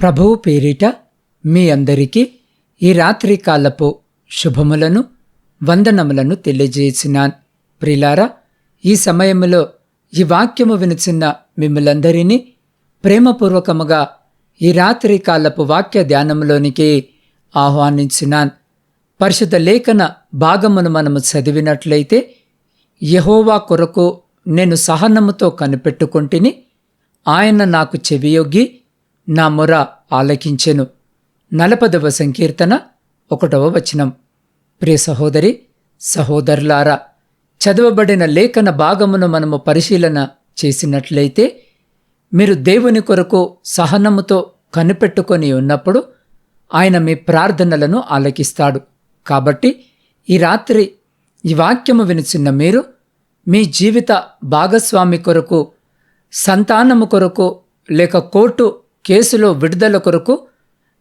ప్రభువు పేరిట మీ అందరికీ ఈ రాత్రి కాలపు శుభములను వందనములను తెలియజేసినాన్. ప్రిలారా ఈ సమయములో ఈ వాక్యము వినుచున్న మిమ్మలందరినీ ప్రేమపూర్వకముగా ఈ రాత్రి కాలపు వాక్య ధ్యానంలోనికి ఆహ్వానించినాన్. పరిశుద్ధ లేఖన భాగమును మనము చదివినట్లయితే యహోవా కొరకు నేను సహనముతో కనిపెట్టుకొంటిని ఆయన నాకు చెవియొగ్గి నా మొర ఆలకించెను. నలపదవ సంకీర్తన ఒకటవ వచనం. ప్రియ సహోదరి సహోదరులారా చదవబడిన లేఖన భాగమును మనము పరిశీలన చేసినట్లయితే మీరు దేవుని కొరకు సహనముతో కనిపెట్టుకొని ఉన్నప్పుడు ఆయన మీ ప్రార్థనలను ఆలకిస్తాడు. కాబట్టి ఈ రాత్రి ఈ వాక్యము వినిచిన్న మీరు మీ జీవిత భాగస్వామి కొరకు సంతానము కొరకు లేక కోర్టు కేసులో విడుదల కొరకు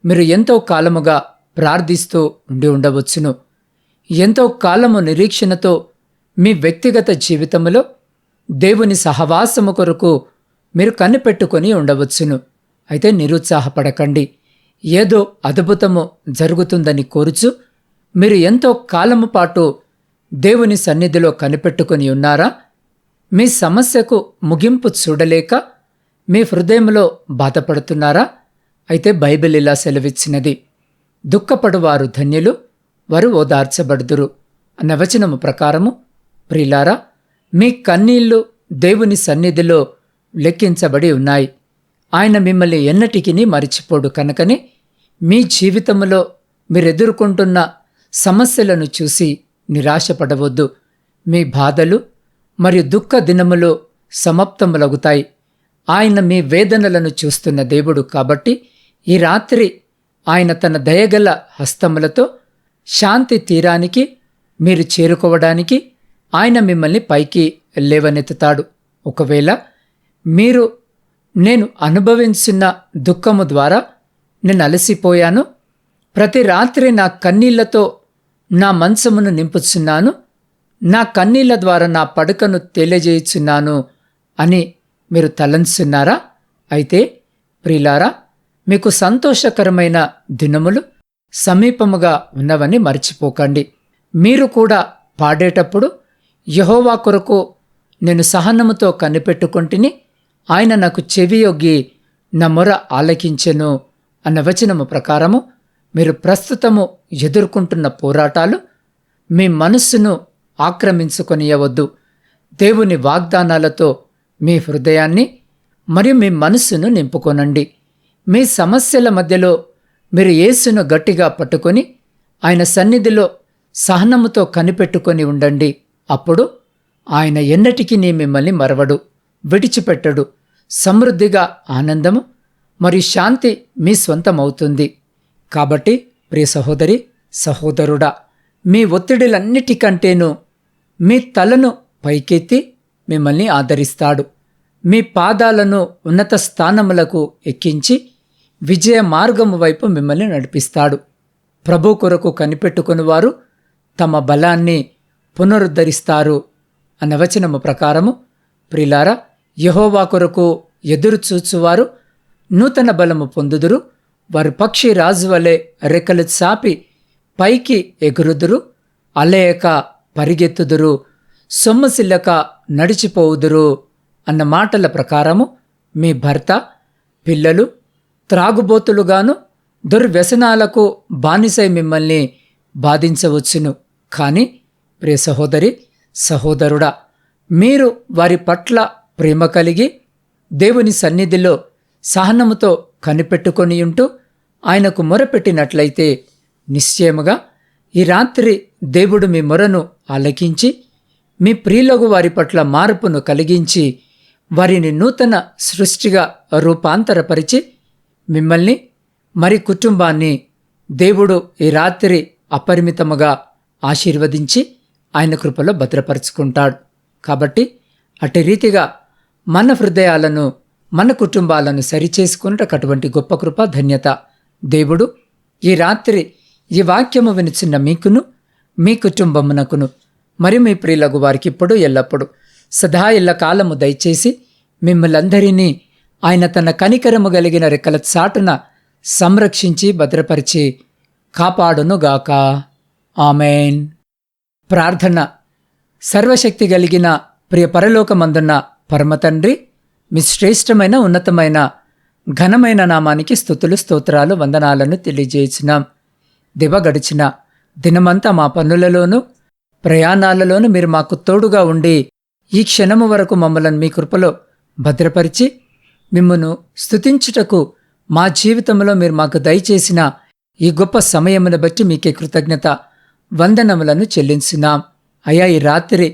మీరు ఎంతో కాలముగా ప్రార్థిస్తూ ఉండి ఉండవచ్చును. ఎంతో కాలము నిరీక్షణతో మీ వ్యక్తిగత జీవితంలో దేవుని సహవాసము కొరకు మీరు కనిపెట్టుకొని ఉండవచ్చును. అయితే నిరుత్సాహపడకండి. ఏదో అద్భుతము జరుగుతుందని కోరుచు మీరు ఎంతో కాలము పాటు దేవుని సన్నిధిలో కనిపెట్టుకొని ఉన్నారా? మీ సమస్యకు ముగింపు చూడలేక మీ హృదయంలో బాధపడుతున్నారా? అయితే బైబిల్ ఇలా సెలవిచ్చినది. దుఃఖపడువారు ధన్యులు వారు ఓదార్చబడుదురు అన్న వచనము ప్రకారము ప్రిలారా మీ కన్నీళ్ళు దేవుని సన్నిధిలో లెక్కించబడి ఉన్నాయి. ఆయన మిమ్మల్ని ఎన్నటికీ మరిచిపోడు కనుకనే మీ జీవితంలో మీరు ఎదుర్కొంటున్న సమస్యలను చూసి నిరాశపడవద్దు. మీ బాధలు మరియు దుఃఖ దినములు సమాప్తములగుతాయి. ఆయన మీ వేదనలను చూస్తున్న దేవుడు కాబట్టి ఈ రాత్రి ఆయన తన దయగల హస్తములతో శాంతి తీరానికి మీరు చేరుకోవడానికి ఆయన మిమ్మల్ని పైకి లేవనెత్తుతాడు. ఒకవేళ మీరు నేను అనుభవించిన దుఃఖము ద్వారా నేను అలసిపోయాను ప్రతి రాత్రి నా కన్నీళ్ళతో నా మంచమును నింపుచున్నాను నా కన్నీళ్ళ ద్వారా నా పడకను తెలియజేయుచున్నాను అని మీరు తలంచున్నారా? అయితే ప్రిలారా మీకు సంతోషకరమైన దినములు సమీపముగా ఉన్నవని మర్చిపోకండి. మీరు కూడా పాడేటప్పుడు యహోవా కొరకు నేను సహనముతో కనిపెట్టుకుంటుని ఆయన నాకు చెవియొగ్గి నా మొర ఆలకించెను అన్న వచనము ప్రకారము మీరు ప్రస్తుతము ఎదుర్కొంటున్న పోరాటాలు మీ మనస్సును ఆక్రమించుకొనియవద్దు. దేవుని వాగ్దానాలతో మీ హృదయాన్ని మరియు మీ మనస్సును నింపుకొనండి. మీ సమస్యల మధ్యలో మీరు యేసును గట్టిగా పట్టుకొని ఆయన సన్నిధిలో సహనముతో కనిపెట్టుకొని ఉండండి. అప్పుడు ఆయన ఎన్నటికీ నీ మిమ్మల్ని మరవడు విడిచిపెట్టడు. సమృద్ధిగా ఆనందము మరియు శాంతి మీ స్వంతమవుతుంది. కాబట్టి ప్రియ సహోదరి సహోదరుడా మీ ఒత్తిడిలన్నిటికంటేనూ మీ తలను పైకెత్తి మిమ్మల్ని ఆదరిస్తాడు. మీ పాదాలను ఉన్నత స్థానములకు ఎక్కించి విజయ మార్గము వైపు మిమ్మల్ని నడిపిస్తాడు. ప్రభు కొరకు కనిపెట్టుకుని వారు తమ బలాన్ని పునరుద్ధరిస్తారు అన్న వచనము ప్రకారము ప్రిలారా యహోవా కొరకు ఎదురు చూచువారు నూతన బలము పొందుదురు. వారు పక్షి రాజు వలె రెక్కలు చాపి పైకి ఎగురుదురు. అలేయక పరిగెత్తుదురు. సొమ్మసిల్లక నడిచిపోవుదురు అన్న మాటల ప్రకారము మీ భర్త పిల్లలు త్రాగుబోతులుగాను దుర్వ్యసనాలకు బానిసై మిమ్మల్ని బాధించవచ్చును. కానీ ప్రియ సహోదరి సహోదరుడా మీరు వారి పట్ల ప్రేమ కలిగి దేవుని సన్నిధిలో సహనముతో కనిపెట్టుకొని ఉంటూ ఆయనకు మొరపెట్టినట్లయితే నిశ్చయముగా ఈ రాత్రి దేవుడు మీ మొరను ఆలకించి మీ ప్రియులకు వారి పట్ల మార్పును కలిగించి వారిని నూతన సృష్టిగా రూపాంతరపరిచి మిమ్మల్ని మరి కుటుంబాన్ని దేవుడు ఈ రాత్రి అపరిమితముగా ఆశీర్వదించి ఆయన కృపలో భద్రపరుచుకుంటాడు. కాబట్టి అటు రీతిగా మన హృదయాలను మన కుటుంబాలను సరిచేసుకున్నట్టు అటువంటి గొప్ప కృప ధన్యత దేవుడు ఈ రాత్రి ఈ వాక్యము వినిచిన్న మీకును మీ కుటుంబమునకును మరి మీ ప్రియులకు వారికి ఇప్పుడు ఎల్లప్పుడు సదా ఎల్ల కాలము దయచేసి మిమ్మల్ందరినీ ఆయన తన కనికరము కలిగిన రెక్కల చాటున సంరక్షించి భద్రపరిచి కాపాడునుగాక. ఆమెన్. ప్రార్థన. సర్వశక్తి కలిగిన ప్రియ పరలోకమందున్న పరమతండ్రి మీ శ్రేష్టమైన ఉన్నతమైన ఘనమైన నామానికి స్థుతులు స్తోత్రాలు వందనాలను తెలియజేసినాం. దివ గడిచిన దినమంతా మా పనులలోనూ ప్రయాణాలలోనూ మీరు మాకు తోడుగా ఉండి ఈ క్షణము వరకు మమ్మల్ని మీ కృపలో భద్రపరిచి మిమ్మను స్థుతించుటకు మా జీవితంలో మీరు మాకు దయచేసిన ఈ గొప్ప సమయమును బట్టి మీకే కృతజ్ఞత వందనములను చెల్లించున్నాం. అయా ఈ రాత్రి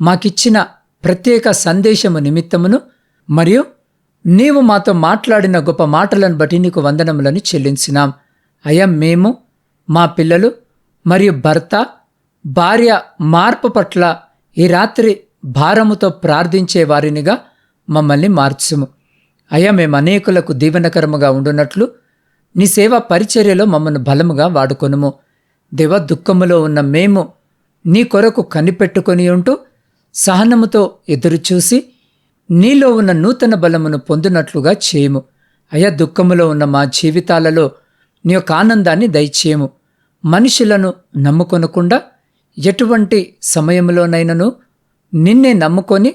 మాకిచ్చిన ప్రత్యేక సందేశము నిమిత్తమును మరియు నీవు మాతో మాట్లాడిన గొప్ప మాటలను బట్టి నీకు వందనములను చెల్లించినాం అయ్యా మేము మా పిల్లలు మరియు భర్త భార్య మార్పు పట్ల ఈ రాత్రి భారముతో ప్రార్థించే వారినిగా మమ్మల్ని మార్చుము. అయ్యా మేము అనేకులకు దీవెనకరముగా ఉండునట్లు నీ సేవా పరిచర్యలో మమ్మల్ని బలముగా వాడుకొనుము. దేవ దుఃఖములో ఉన్న మేము నీ కొరకు కనిపెట్టుకొని ఉంటూ సహనముతో ఎదురుచూసి నీలో ఉన్న నూతన బలమును పొందినట్లుగా చేయము. అయా దుఃఖములో ఉన్న మా జీవితాలలో నీ యొక్క ఆనందాన్ని దయచేయము. మనుషులను నమ్ముకొనకుండా ఎటువంటి సమయంలోనైనను నిన్నే నమ్ముకొని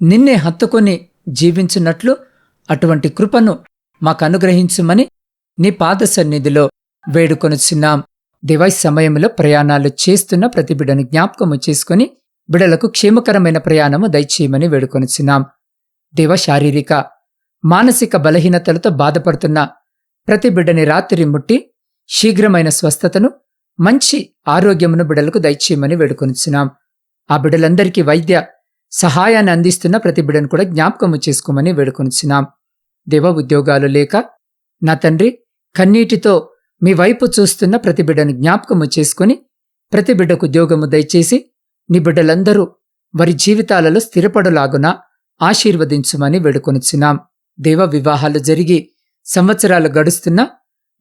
నిన్నే హత్తుకొని జీవించినట్లు అటువంటి కృపను మాకు అనుగ్రహించుమని నీ పాద సన్నిధిలో వేడుకొనుచున్నాం. దివై సమయంలో ప్రయాణాలు చేస్తున్న ప్రతి బిడ్డను జ్ఞాపకము చేసుకుని బిడలకు క్షేమకరమైన ప్రయాణము దయచేయమని వేడుకొనుచున్నాం. దివ శారీరక మానసిక బలహీనతలతో బాధపడుతున్న ప్రతి బిడ్డని రాత్రి ముట్టి శీఘ్రమైన స్వస్థతను మంచి ఆరోగ్యమును బిడలకు దయచేయమని వేడుకొనిచున్నాం. ఆ బిడ్డలందరికీ వైద్య సహాయాన్ని అందిస్తున్న ప్రతి బిడను కూడా జ్ఞాపకము చేసుకోమని వేడుకొనిచున్నాం. దేవ ఉద్యోగాలు లేక నా తండ్రి కన్నీటితో మీ వైపు చూస్తున్న ప్రతి బిడ్డను జ్ఞాపకము చేసుకుని ప్రతి బిడ్డకు ఉద్యోగము దయచేసి నీ బిడ్డలందరూ వారి జీవితాలలో స్థిరపడులాగున ఆశీర్వదించుమని వేడుకొనిచున్నాం. దేవ వివాహాలు జరిగి సంవత్సరాలు గడుస్తున్నా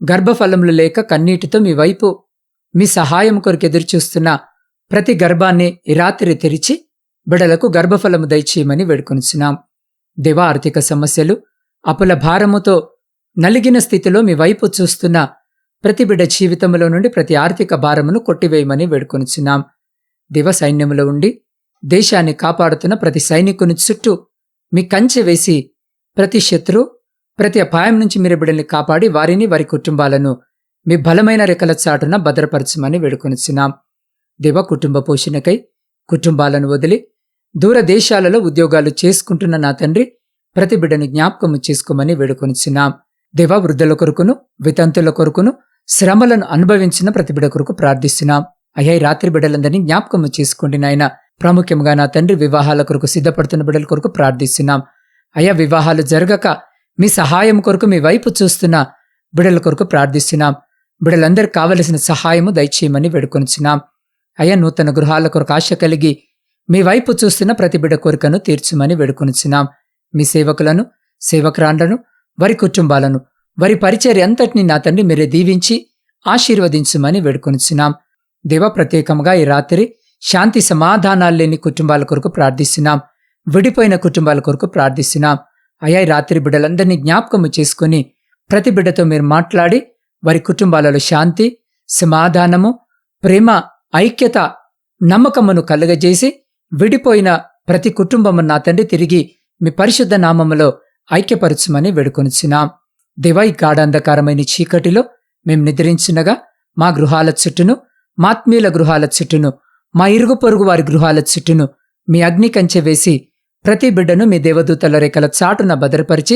గర్భఫలములు లేక కన్నీటితో మీ వైపు మీ సహాయం కొరకు ఎదురుచూస్తున్న ప్రతి గర్భాన్ని రాత్రి తెరిచి బిడలకు గర్భఫలము దయచేయమని వేడుకొనిచున్నాం. దివ ఆర్థిక సమస్యలు అపుల భారముతో నలిగిన స్థితిలో మీ వైపు చూస్తున్న ప్రతి బిడ్డ జీవితంలో నుండి ప్రతి ఆర్థిక భారమును కొట్టివేయమని వేడుకొనిచున్నాం. దివ సైన్యములో ఉండి దేశాన్ని కాపాడుతున్న ప్రతి సైనికుని చుట్టూ మీ కంచె వేసి ప్రతి శత్రు ప్రతి అపాయం నుంచి మీరు బిడ్డల్ని కాపాడి వారిని వారి కుటుంబాలను మీ బలమైన రెక్కల చాటున భద్రపరచమని వేడుకొనిచ్చినాం దివ కుటుంబ పోషణకై కుటుంబాలను వదిలి దూరదేశాలలో ఉద్యోగాలు చేసుకుంటున్న నా తండ్రి ప్రతి బిడ్డను జ్ఞాపకము చేసుకోమని వేడుకొనిచ్చినాం దేవ వృద్ధుల కొరకును వితంతుల కొరకును శ్రమలను అనుభవించిన ప్రతి బిడ్డ కొరకు ప్రార్థిస్తున్నాం. అయ్యా రాత్రి బిడ్డలందరినీ జ్ఞాపకము చేసుకోండి నాయన. ప్రాముఖ్యంగా నా తండ్రి వివాహాల కొరకు సిద్ధపడుతున్న బిడ్డల కొరకు ప్రార్థిస్తున్నాం. అయ్యా వివాహాలు జరగక మీ సహాయం కొరకు మీ వైపు చూస్తున్న బిడల కొరకు ప్రార్థిస్తున్నాం. బిడలందరికి కావలసిన సహాయము దయచేయమని వేడుకొనిచున్నాం. అయ్యా నూతన గృహాల కొరకు ఆశ కలిగి మీ వైపు చూస్తున్న ప్రతి బిడ కోరికను తీర్చుమని వేడుకొనిచున్నాం. మీ సేవకులను సేవకురాండ్లను వారి కుటుంబాలను వారి పరిచర్య అంతటిని నా తండ్రి మీరే దీవించి ఆశీర్వదించుమని వేడుకొనిచున్నాం. దేవ ప్రత్యేకంగా ఈ రాత్రి శాంతి సమాధానాలు లేని కుటుంబాల కొరకు ప్రార్థిస్తున్నాం. విడిపోయిన కుటుంబాల కొరకు ప్రార్థిస్తున్నాం. అయ్యా రాత్రి బిడ్డలందరినీ జ్ఞాపకము చేసుకుని ప్రతి బిడ్డతో మీరు మాట్లాడి వారి కుటుంబాలలో శాంతి సమాధానము ప్రేమ ఐక్యత నమ్మకమును కలుగజేసి విడిపోయిన ప్రతి కుటుంబము నా తండ్రి తిరిగి మీ పరిశుద్ధ నామములో ఐక్యపరచుమని వేడుకొనిచున్నాం. దివై గాఢాంధకారమైన చీకటిలో మేం నిద్రించినగా మా గృహాల చుట్టూను మాత్మీయుల గృహాల చుట్టూను మా ఇరుగు పొరుగు వారి గృహాల చుట్టూను మీ అగ్ని కంచె వేసి ప్రతి బిడ్డను మీ దేవదూతల రేఖల చాటున భద్రపరిచి